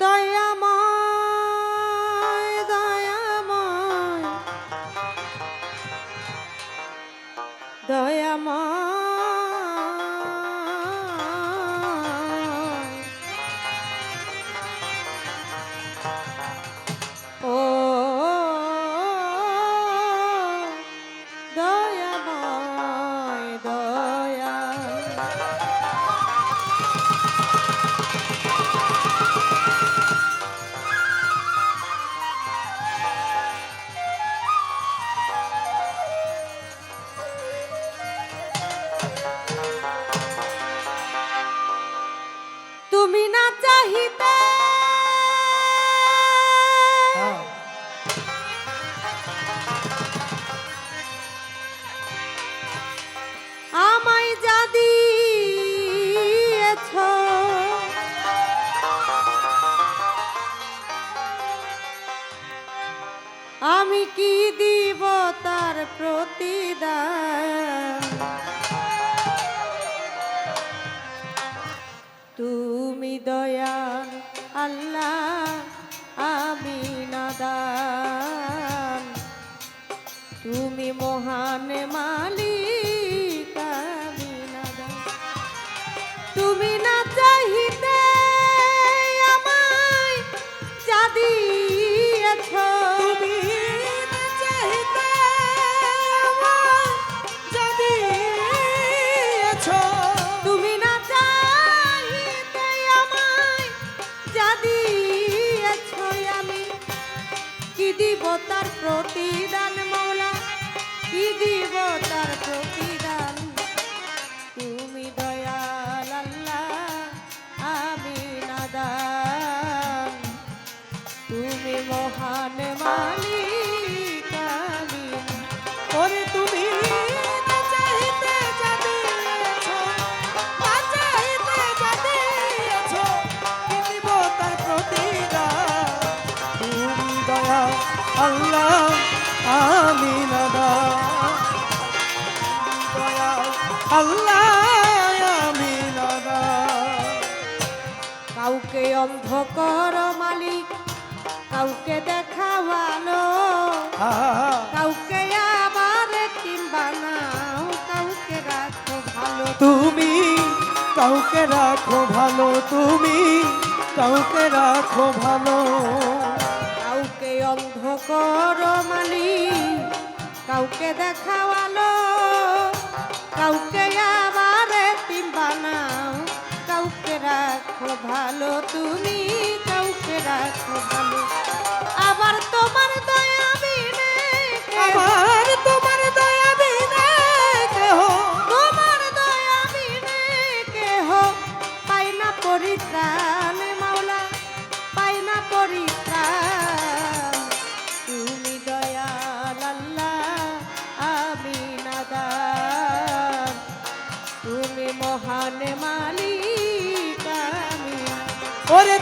দয়া প্রতিদান? তুমি দয়াল, আল্লাহ, আমি নাদান। তুমি মহান মালিক, আমি নাদান। তুমি না চাহিতে আমায় যা দিব তার প্রতিদান মৌলা কি দিব তার প্রতিদান? তুমি দয়াল আল্লাহ, আমি নাদান। তুমি মহান মালিক দয়া আল্লাহ আমি। দয়া আল্লাহ আমি। কাউকে অন্ধ কর মালিক কাউকে আহা, কাউকে আবার বানাও কাউকে রাখো ভালো তুমি কাউকে রাখো ভালো তুমি কাউকে রাখো ভালো কাউকে মালি, কাউকে দেখাওয়ালো, কাউকে আবার বানাও, কাউকে রাখো ভালো, তুমি কাউকে রাখো ভালো। আবার তোমার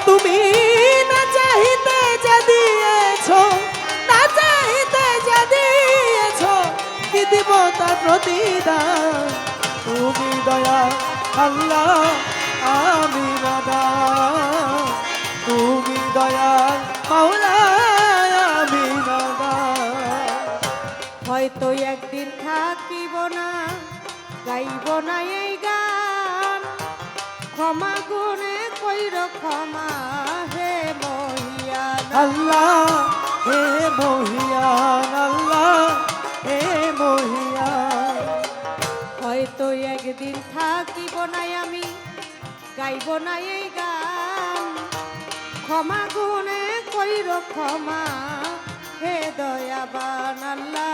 তুমি না চাহিতে যা দিয়েছ, না চাহিতে যা দিয়েছ, কি দিব তার প্রতিদান? তুমি দয়া, আল্লাহ, আমি রাধা তুমি দয়া মাওলা আমি রাধা হয়তো একদিন থাকিব না, গাইব না এই গান। ক্ষমা গুণে হে হয়তো একদিন থাকিব না আমি গাইব না এই গান। ক্ষমা গুণে কইর ক্ষমা, হে দয়াবান, আল্লাহ।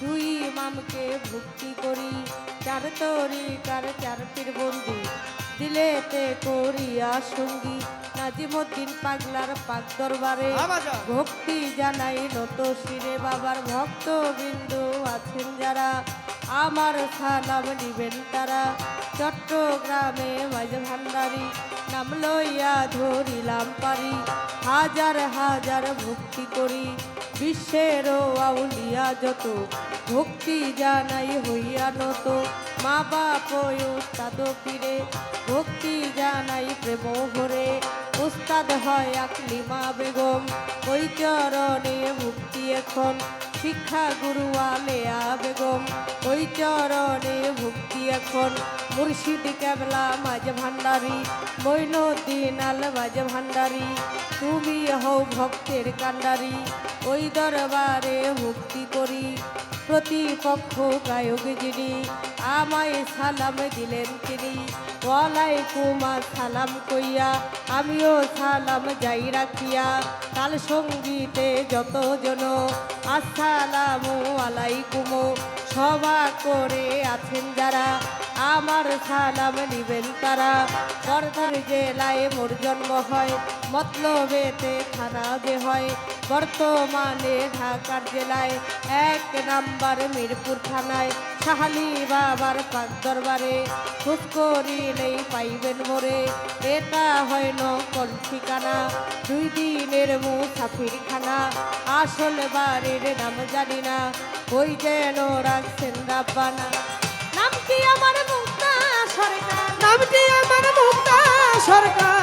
দুই ইমামকে ভক্তি করি চার তরিকার চার পীর বন্দি। দিলেতে করিয়া সঙ্গী নাজিমুদ্দিন পাগলার পাক দরবারে। ভক্তি জানাই নত শিরে বাবার ভক্ত বিন্দু আছেন যারা। আমার সালাম নিবেন তারা। চট্টগ্রামে মাঝ ভান্ডারি নাম লইয়া ধরিলাম পারি। হাজার হাজার ভক্তি করি বিশ্বের আউলিয়া যত। ভক্তি জানাই হইয়া নত। মা বাপ পীরে, ভক্তি জানাই প্রেম ভরে। উস্তাদ হয় আকলিমা বেগম, ওই চরণে ভক্তি এখন। শিক্ষা গুরু আলেয়া বেগম, ওই চরণে ভক্তি এখন। মুর্শিদ কেবলা মাঝ ভান্ডারি মৈনুদ্দিন আল মাঝ ভান্ডারি। তুমি হও ভক্তের কান্ডারি ওই দরবারে ভক্তি করি। প্রতিপক্ষ গায়ক যিনি, আমায় সালাম দিলেন তিনি। ওয়ালাইকুম সালাম কইয়া, আমিও সালাম যাই রাখিয়া। তাল সঙ্গীতে যতজন, আসসালামু আলাইকুম। সভা করে আছেন যারা, আমার সালাম নিবেন তারা। বর্ধার জেলায় মোর জন্ম হয়, মতলবেতে থানা যে হয়। বর্তমানে ঢাকার জেলায় এক নাম্বার মিরপুর থানায় সাহালি বাবার পাক দরবারে খোঁজ করিলেই পাইবেন মোরে। এটা হয় নকল ঠিকানা, দুই দিনের মুসাফির খানা আসল বাড়ির নাম জানি না, ওই যেন রাখছেন রাব্বানা নাম কি আমার মুক্তা সরকার? নামটি আমার মুক্তা সরকার?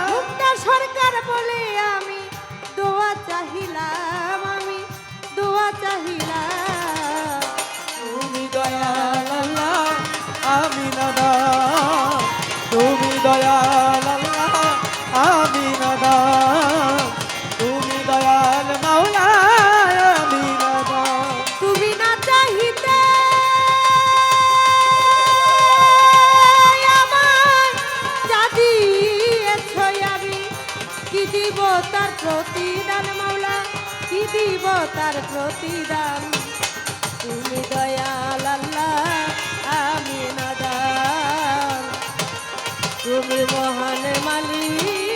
দিব তার প্রতিদান মাওলা, কি দিব তার প্রতিদান? তুমি দয়াল আল্লাহ, আমি নাদান। তুমি মহান মালিক